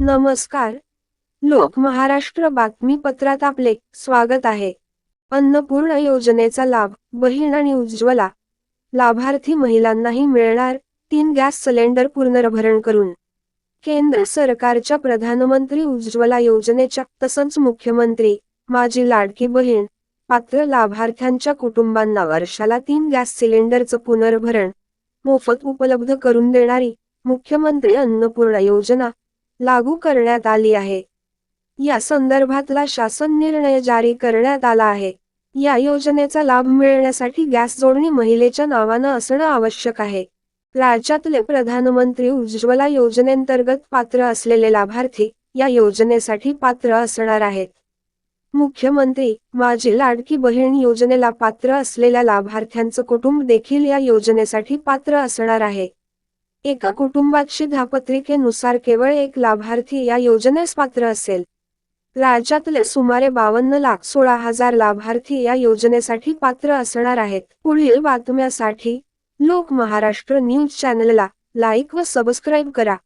नमस्कार. लोक महाराष्ट्र बातमीपत्रात आपले स्वागत आहे. अन्नपूर्ण योजनेचा लाभ बहीण आणि उज्ज्वला. लाभार्थी महिलांनाही मिळणार तीन गॅस सिलेंडर पुनर्भरण करून. केंद्र सरकारच्या प्रधानमंत्री उज्ज्वला योजनेच्या तसंच मुख्यमंत्री माझी लाडकी बहीण पात्र लाभार्थ्यांच्या कुटुंबांना वर्षाला तीन गॅस सिलेंडरचं पुनर्भरण मोफत उपलब्ध करून देणारी मुख्यमंत्री अन्नपूर्णा योजना लागू करण्यात आली आहे. या संदर्भातला शासन निर्णय जारी करण्यात आला आहे. या योजनेचा लाभ मिळण्यासाठी गॅस जोडणी महिलेच्या नावानं असणं आवश्यक आहे. राज्यातले प्रधानमंत्री उज्ज्वला योजनेंतर्गत पात्र असलेले लाभार्थी या योजनेसाठी पात्र असणार आहेत. मुख्यमंत्री माझी लाडकी बहीण योजनेला पात्र असलेल्या लाभार्थ्यांचं कुटुंब देखील या योजनेसाठी पात्र असणार आहे. एका कुटुंबात शिधापत्रिकेनुसार केवळ एक लाभार्थी या योजनेस पात्र असेल. राज्यातले सुमारे बावन्न लाख सोळा हजार लाभार्थी या योजनेसाठी पात्र असणार आहेत. पुढील बातम्यासाठी लोक महाराष्ट्र न्यूज चॅनलला लाईक व सबस्क्राईब करा.